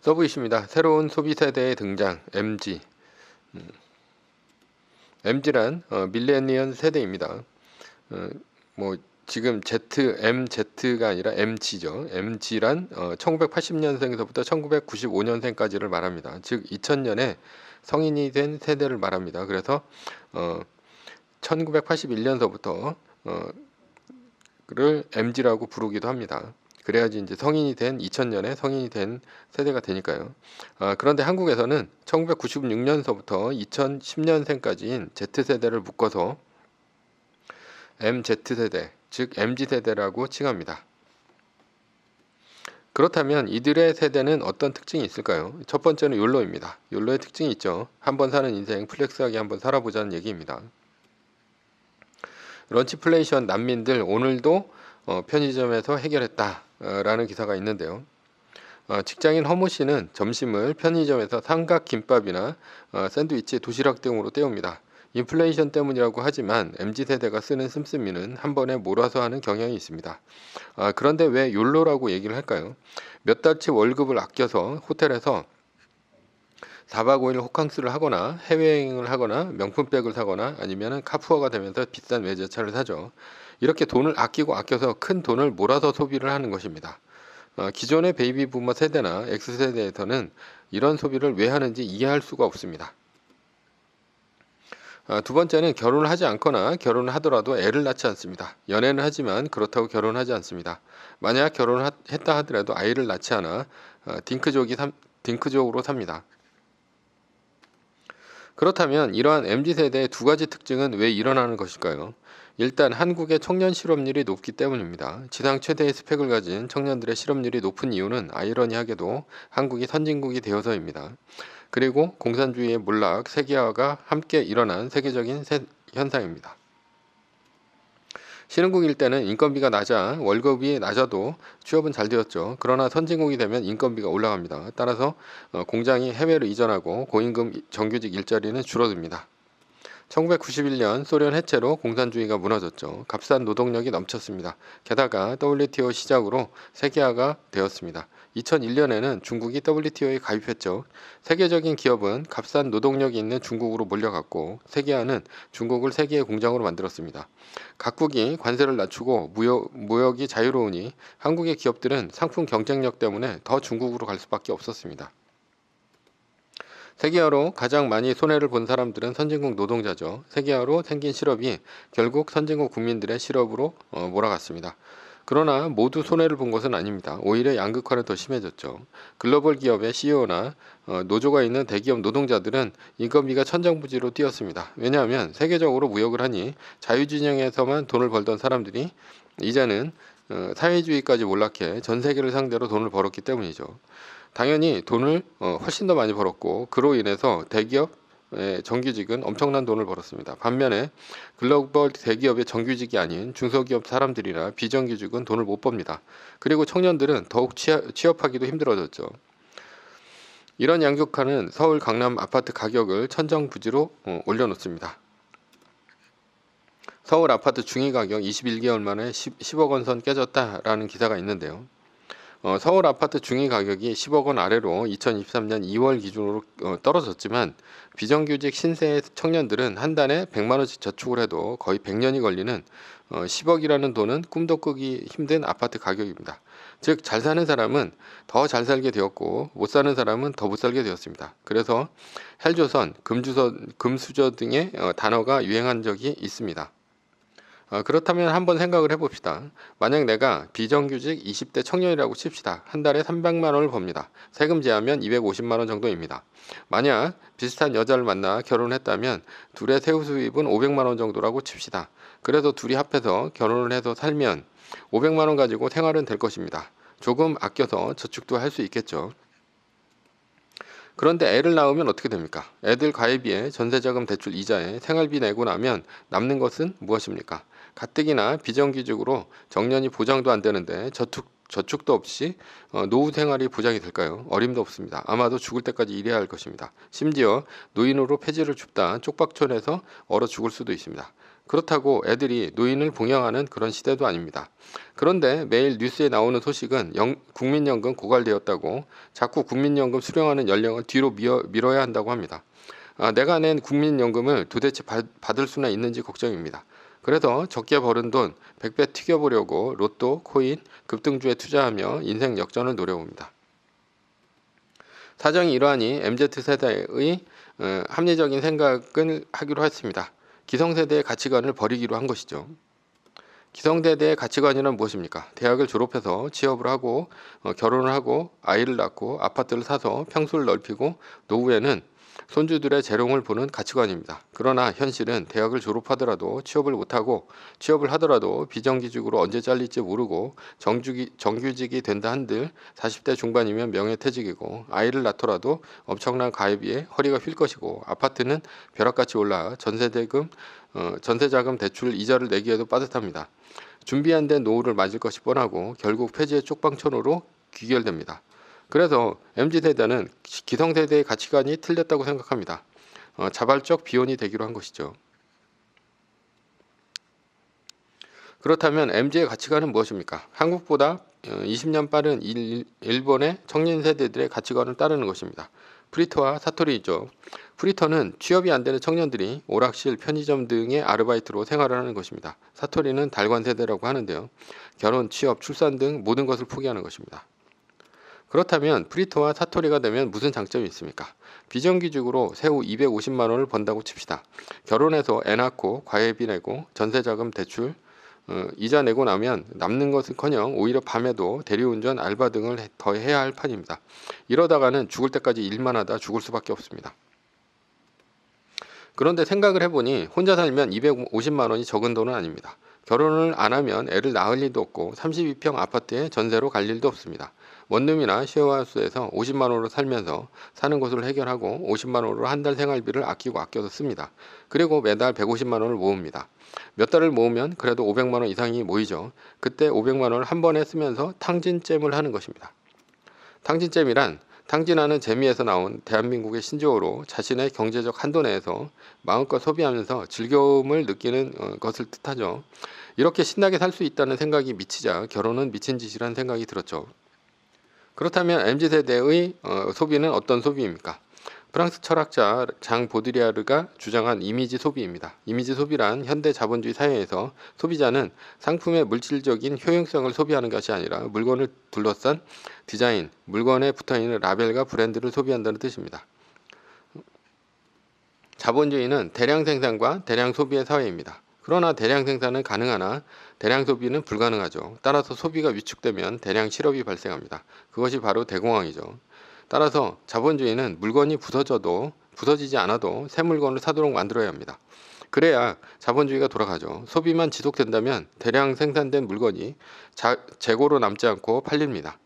서브이십니다. 새로운 소비 세대의 등장 MG. 음, MG란 어, 밀레니언 세대입니다. 어, 뭐 지금 Z, MZ가 아니라 MG죠. MG란 어, 1980년생에서부터 1995년생까지를 말합니다. 즉 2000년에 성인이 된 세대를 말합니다. 그래서 어, 1981년서부터 어, 를 MG라고 부르기도 합니다. 그래야지 이제 성인이 된 2000년에 성인이 된 세대가 되니까요. 아, 그런데 한국에서는 1996년서부터 2010년생까지인 Z세대를 묶어서 MZ세대, 즉 MG세대라고 칭합니다. 그렇다면 이들의 세대는 어떤 특징이 있을까요? 첫 번째는 욜로입니다. 욜로의 특징이 있죠. 한 번 사는 인생 플렉스하게 한번 살아보자는 얘기입니다. 런치플레이션 난민들 오늘도 어, 편의점에서 해결했다 라는 기사가 있는데요. 어, 직장인 허모 씨는 점심을 편의점에서 삼각 김밥이나 어, 샌드위치, 도시락 등으로 때웁니다. 인플레이션 때문이라고 하지만 mz 세대가 쓰는 씀씀이는 한 번에 몰아서 하는 경향이 있습니다. 아, 그런데 왜 욜로라고 얘기를 할까요? 몇 달치 월급을 아껴서 호텔에서 4박 5일 호캉스를 하거나 해외여행을 하거나 명품백을 사거나 아니면 카푸어가 되면서 비싼 외제차를 사죠. 이렇게 돈을 아끼고 아껴서 큰 돈을 몰아서 소비를 하는 것입니다. 어, 기존의 베이비 부머 세대나 X세대에서는 이런 소비를 왜 하는지 이해할 수가 없습니다. 아, 두 번째는 결혼을 하지 않거나 결혼을 하더라도 애를 낳지 않습니다. 연애는 하지만 그렇다고 결혼하지 않습니다. 만약 결혼을 했다 하더라도 아이를 낳지 않아 어, 딩크족이 삼, 딩크족으로 삽니다. 그렇다면 이러한 MZ 세대의 두 가지 특징은 왜 일어나는 것일까요? 일단 한국의 청년 실업률이 높기 때문입니다. 지상 최대의 스펙을 가진 청년들의 실업률이 높은 이유는 아이러니하게도 한국이 선진국이 되어서입니다. 그리고 공산주의의 몰락, 세계화가 함께 일어난 세계적인 현상입니다. 신흥국 일 때는 인건비가 낮아 월급이 낮아도 취업은 잘 되었죠. 그러나 선진국이 되면 인건비가 올라갑니다. 따라서 어, 공장이 해외로 이전하고 고임금 정규직 일자리는 줄어듭니다. 1991년 소련 해체로 공산주의가 무너졌죠. 값싼 노동력이 넘쳤습니다. 게다가 WTO 시작으로 세계화가 되었습니다. 2001년에는 중국이 WTO에 가입했죠. 세계적인 기업은 값싼 노동력이 있는 중국으로 몰려갔고 세계화는 중국을 세계의 공장으로 만들었습니다. 각국이 관세를 낮추고 무역, 무역이 자유로우니 한국의 기업들은 상품 경쟁력 때문에 더 중국으로 갈 수밖에 없었습니다. 세계화로 가장 많이 손해를 본 사람들은 선진국 노동자죠. 세계화로 생긴 실업이 결국 선진국 국민들의 실업으로 어, 몰아갔습니다. 그러나 모두 손해를 본 것은 아닙니다. 오히려 양극화는 더 심해졌죠. 글로벌 기업의 CEO나 어, 노조가 있는 대기업 노동자들은 인건비가 천정부지로 뛰었습니다. 왜냐하면 세계적으로 무역을 하니 자유진영에서만 돈을 벌던 사람들이 이제는 어, 사회주의까지 몰락해 전 세계를 상대로 돈을 벌었기 때문이죠. 당연히 돈을 어, 훨씬 더 많이 벌었고 그로 인해서 대기업 예, 정규직은 엄청난 돈을 벌었습니다. 반면에 글로벌 대기업의 정규직이 아닌 중소기업 사람들이나 비정규직은 돈을 못 법니다. 그리고 청년들은 더욱 취업하기도 힘들어졌죠. 이런 양극화는 서울 강남 아파트 가격을 천정부지로 어, 올려놓습니다. 서울 아파트 중위 가격 21개월 만에 10, 억 원 선 깨졌다라는 기사가 있는데요. 어, 서울 아파트 중위 가격이 10억 원 아래로 2023년 2월 기준으로 어, 떨어졌지만 비정규직 신세 청년들은 한 달에 100만 원씩 저축을 해도 거의 100년이 걸리는 어, 10억이라는 돈은 꿈도 꾸기 힘든 아파트 가격입니다. 즉 잘 사는 사람은 더 잘 살게 되었고 못 사는 사람은 더 못 살게 되었습니다. 그래서 헬조선, 금주서, 금수저 등의 어, 단어가 유행한 적이 있습니다. 어, 그렇다면 한번 생각을 해봅시다. 만약 내가 비정규직 20대 청년이라고 칩시다. 한 달에 300만 원을 법니다. 세금 제하면 250만 원 정도입니다. 만약 비슷한 여자를 만나 결혼했다면 둘의 세후 수입은 500만 원 정도라고 칩시다. 그래서 둘이 합해서 결혼을 해서 살면 500만 원 가지고 생활은 될 것입니다. 조금 아껴서 저축도 할 수 있겠죠. 그런데 애를 낳으면 어떻게 됩니까? 애들 가입비에 전세자금 대출 이자에 생활비 내고 나면 남는 것은 무엇입니까? 가뜩이나 비정규직으로 정년이 보장도 안 되는데 저축 저축도 없이 어, 노후 생활이 보장이 될까요? 어림도 없습니다. 아마도 죽을 때까지 일해야 할 것입니다. 심지어 노인으로 폐지를 줍다 쪽박촌에서 얼어 죽을 수도 있습니다. 그렇다고 애들이 노인을 봉양하는 그런 시대도 아닙니다. 그런데 매일 뉴스에 나오는 소식은 영- 국민연금 고갈되었다고 자꾸 국민연금 수령하는 연령을 뒤로 미어, 밀어야 한다고 합니다. 아, 내가 낸 국민연금을 도대체 받, 받을 수나 있는지 걱정입니다. 그래서 적게 버는 돈 100배 튀겨보려고 로또, 코인, 급등주에 투자하며 인생 역전을 노려봅니다. 사정이 이러하니 MZ세대의 어, 합리적인 생각을 하기로 했습니다. 기성세대의 가치관을 버리기로 한 것이죠. 기성세대의 가치관이란 무엇입니까? 대학을 졸업해서 취업을 하고 어, 결혼을 하고 아이를 낳고 아파트를 사서 평수를 넓히고 노후에는 손주들의 재롱을 보는 가치관입니다. 그러나 현실은 대학을 졸업하더라도 취업을 못하고 취업을 하더라도 비정규직으로 언제 잘릴지 모르고 정주기, 정규직이 된다 한들 40대 중반이면 명예퇴직이고 아이를 낳더라도 엄청난 가입비에 허리가 휠 것이고 아파트는 벼락같이 올라 전세대금 어, 전세자금 대출 이자를 내기에도 빠듯합니다. 준비 안 된 노후를 맞을 것이 뻔하고 결국 폐지의 쪽방촌으로 귀결됩니다. 그래서 MZ 세대는 기성 세대의 가치관이 틀렸다고 생각합니다. 어, 자발적 비혼이 되기로 한 것이죠. 그렇다면 MZ의 가치관은 무엇입니까? 한국보다 20년 빠른 일, 일본의 청년 세대들의 가치관을 따르는 것입니다. 프리터와 사토리이죠. 프리터는 취업이 안 되는 청년들이 오락실, 편의점 등의 아르바이트로 생활을 하는 것입니다. 사토리는 달관 세대라고 하는데요. 결혼, 취업, 출산 등 모든 것을 포기하는 것입니다. 그렇다면 프리터와 사토리가 되면 무슨 장점이 있습니까? 비정규직으로 세후 250만 원을 번다고 칩시다. 결혼해서 애 낳고 과외비 내고 전세자금 대출 어, 이자 내고 나면 남는 것은커녕 오히려 밤에도 대리운전 알바 등을 해- 더 해야 할 판입니다. 이러다가는 죽을 때까지 일만 하다 죽을 수밖에 없습니다. 그런데 생각을 해보니 혼자 살면 250만 원이 적은 돈은 아닙니다. 결혼을 안 하면 애를 낳을 일도 없고 32평 아파트에 전세로 갈 일도 없습니다. 원룸이나 쉐어하우스에서 50만 원으로 살면서 사는 것을 해결하고 50만 원으로 한 달 생활비를 아끼고 아껴서 씁니다. 그리고 매달 150만 원을 모읍니다. 몇 달을 모으면 그래도 500만 원 이상이 모이죠. 그때 500만 원을 한 번에 쓰면서 탕진잼을 하는 것입니다. 탕진잼이란 탕진하는 재미에서 나온 대한민국의 신조어로 자신의 경제적 한도 내에서 마음껏 소비하면서 즐거움을 느끼는 어, 것을 뜻하죠. 이렇게 신나게 살 수 있다는 생각이 미치자 결혼은 미친 짓이라는 생각이 들었죠. 그렇다면 MZ 세대의 어, 소비는 어떤 소비입니까? 프랑스 철학자 장 보드리아르가 주장한 이미지 소비입니다. 이미지 소비란 현대 자본주의 사회에서 소비자는 상품의 물질적인 효용성을 소비하는 것이 아니라 물건을 둘러싼 디자인, 물건에 붙어있는 라벨과 브랜드를 소비한다는 뜻입니다. 자본주의는 대량 생산과 대량 소비의 사회입니다. 그러나 대량 생산은 가능하나 대량 소비는 불가능하죠. 따라서 소비가 위축되면 대량 실업이 발생합니다. 그것이 바로 대공황이죠. 따라서 자본주의는 물건이 부서져도 부서지지 않아도 새 물건을 사도록 만들어야 합니다. 그래야 자본주의가 돌아가죠. 소비만 지속된다면 대량 생산된 물건이 자, 재고로 남지 않고 팔립니다.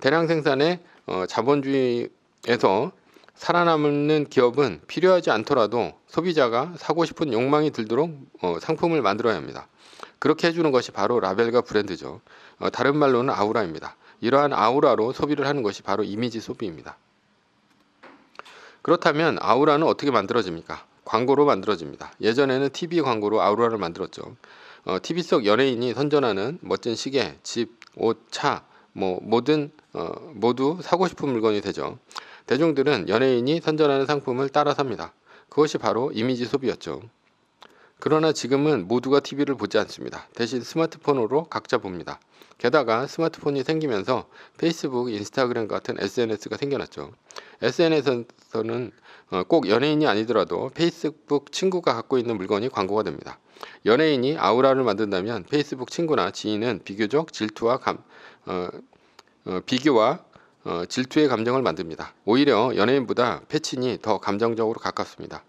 대량 생산의 어, 자본주의에서 살아남는 기업은 필요하지 않더라도 소비자가 사고 싶은 욕망이 들도록 어, 상품을 만들어야 합니다. 그렇게 해주는 것이 바로 라벨과 브랜드죠. 어, 다른 말로는 아우라입니다. 이러한 아우라로 소비를 하는 것이 바로 이미지 소비입니다. 그렇다면 아우라는 어떻게 만들어집니까? 광고로 만들어집니다. 예전에는 TV 광고로 아우라를 만들었죠. 어, TV 속 연예인이 선전하는 멋진 시계, 집, 옷, 차, 뭐 모든 어, 모두 사고 싶은 물건이 되죠. 대중들은 연예인이 선전하는 상품을 따라 삽니다. 그것이 바로 이미지 소비였죠. 그러나 지금은 모두가 TV를 보지 않습니다. 대신 스마트폰으로 각자 봅니다. 게다가 스마트폰이 생기면서 페이스북, 인스타그램 같은 SNS가 생겨났죠. SNS에서는 어, 꼭 연예인이 아니더라도 페이스북 친구가 갖고 있는 물건이 광고가 됩니다. 연예인이 아우라를 만든다면 페이스북 친구나 지인은 비교적 질투와 감, 어, 어, 비교와 어, 질투의 감정을 만듭니다. 오히려 연예인보다 패친이 더 감정적으로 가깝습니다.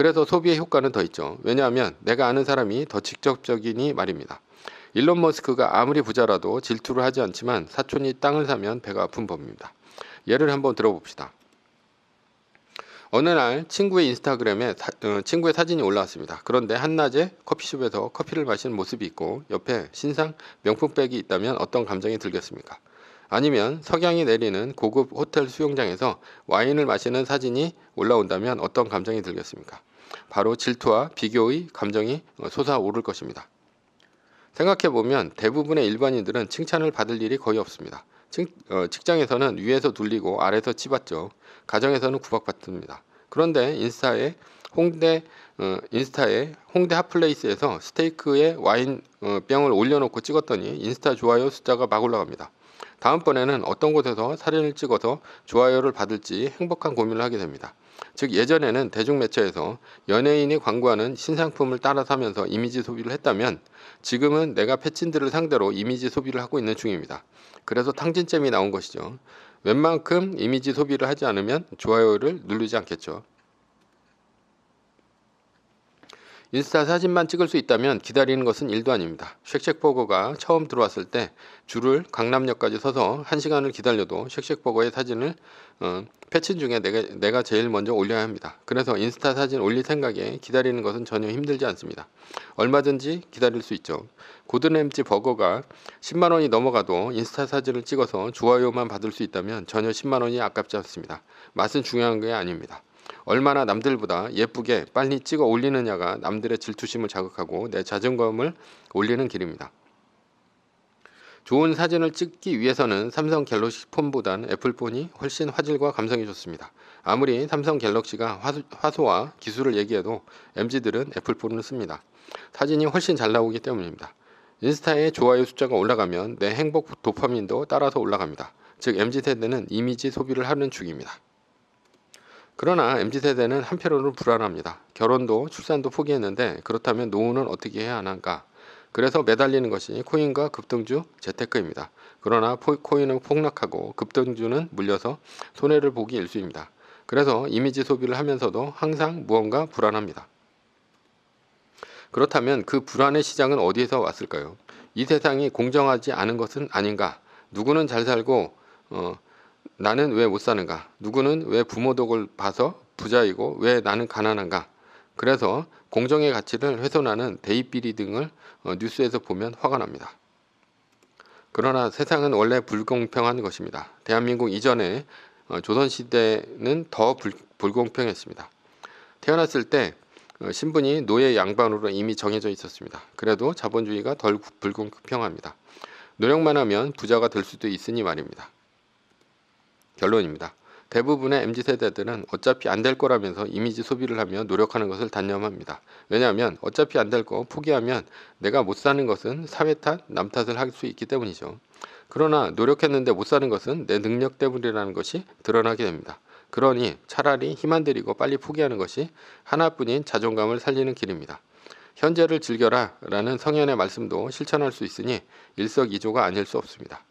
그래서 소비의 효과는 더 있죠. 왜냐하면 내가 아는 사람이 더 직접적이니 말입니다. 일론 머스크가 아무리 부자라도 질투를 하지 않지만 사촌이 땅을 사면 배가 아픈 법입니다. 예를 한번 들어봅시다. 어느 날 친구의 인스타그램에 사, 어, 친구의 사진이 올라왔습니다. 그런데 한낮에 커피숍에서 커피를 마시는 모습이 있고 옆에 신상 명품백이 있다면 어떤 감정이 들겠습니까? 아니면 석양이 내리는 고급 호텔 수영장에서 와인을 마시는 사진이 올라온다면 어떤 감정이 들겠습니까? 바로 질투와 비교의 감정이 어, 솟아오를 것입니다. 생각해보면 대부분의 일반인들은 칭찬을 받을 일이 거의 없습니다. 칭- 어, 직장에서는 위에서 둘리고 아래서 치받죠. 가정에서는 구박받습니다. 그런데 인스타에 홍대 어, 인스타에 홍대 핫플레이스에서 스테이크에 와인 어, 병을 올려놓고 찍었더니 인스타 좋아요 숫자가 막 올라갑니다. 다음번에는 어떤 곳에서 사진을 찍어서 좋아요를 받을지 행복한 고민을 하게 됩니다. 즉 예전에는 대중매체에서 연예인이 광고하는 신상품을 따라 사면서 이미지 소비를 했다면 지금은 내가 패친들을 상대로 이미지 소비를 하고 있는 중입니다. 그래서 탕진잼이 나온 것이죠. 웬만큼 이미지 소비를 하지 않으면 좋아요를 누르지 않겠죠. 인스타 사진만 찍을 수 있다면 기다리는 것은 일도 아닙니다. 쉑쉑버거가 처음 들어왔을 때 줄을 강남역까지 서서 한 시간을 기다려도 쉑쉑버거의 사진을 어, 패친 중에 내가, 내가 제일 먼저 올려야 합니다. 그래서 인스타 사진 올릴 생각에 기다리는 것은 전혀 힘들지 않습니다. 얼마든지 기다릴 수 있죠. 고든햄지 버거가 10만 원이 넘어가도 인스타 사진을 찍어서 좋아요만 받을 수 있다면 전혀 10만 원이 아깝지 않습니다. 맛은 중요한 게 아닙니다. 얼마나 남들보다 예쁘게 빨리 찍어 올리느냐가 남들의 질투심을 자극하고 내 자존감을 올리는 길입니다. 좋은 사진을 찍기 위해서는 삼성 갤럭시 폰보단 애플폰이 훨씬 화질과 감성이 좋습니다. 아무리 삼성 갤럭시가 화소, 화소와 기술을 얘기해도 MZ들은 애플폰을 씁니다. 사진이 훨씬 잘 나오기 때문입니다. 인스타에 좋아요 숫자가 올라가면 내 행복 도파민도 따라서 올라갑니다. 즉 MZ세대는 이미지 소비를 하는 중입니다. 그러나 MZ세대는 한편으로는 불안합니다. 결혼도 출산도 포기했는데 그렇다면 노후는 어떻게 해야 하는가? 그래서 매달리는 것이 코인과 급등주 재테크입니다. 그러나 포, 코인은 폭락하고 급등주는 물려서 손해를 보기 일쑤입니다. 그래서 이미지 소비를 하면서도 항상 무언가 불안합니다. 그렇다면 그 불안의 시장은 어디에서 왔을까요? 이 세상이 공정하지 않은 것은 아닌가? 누구는 잘 살고 어, 나는 왜 못 사는가? 누구는 왜 부모 덕을 봐서 부자이고 왜 나는 가난한가? 그래서 공정의 가치를 훼손하는 대입비리 등을 어, 뉴스에서 보면 화가 납니다. 그러나 세상은 원래 불공평한 것입니다. 대한민국 이전에 어, 조선시대는 더 불, 불공평했습니다. 태어났을 때 어, 신분이 노예 양반으로 이미 정해져 있었습니다. 그래도 자본주의가 덜 불공평합니다. 노력만 하면 부자가 될 수도 있으니 말입니다. 결론입니다. 대부분의 MZ세대들은 어차피 안 될 거라면서 이미지 소비를 하며 노력하는 것을 단념합니다. 왜냐하면 어차피 안 될 거 포기하면 내가 못 사는 것은 사회 탓, 남 탓을 할 수 있기 때문이죠. 그러나 노력했는데 못 사는 것은 내 능력 때문이라는 것이 드러나게 됩니다. 그러니 차라리 힘 안 들이고 빨리 포기하는 것이 하나뿐인 자존감을 살리는 길입니다. 현재를 즐겨라 라는 성현의 말씀도 실천할 수 있으니 일석이조가 아닐 수 없습니다.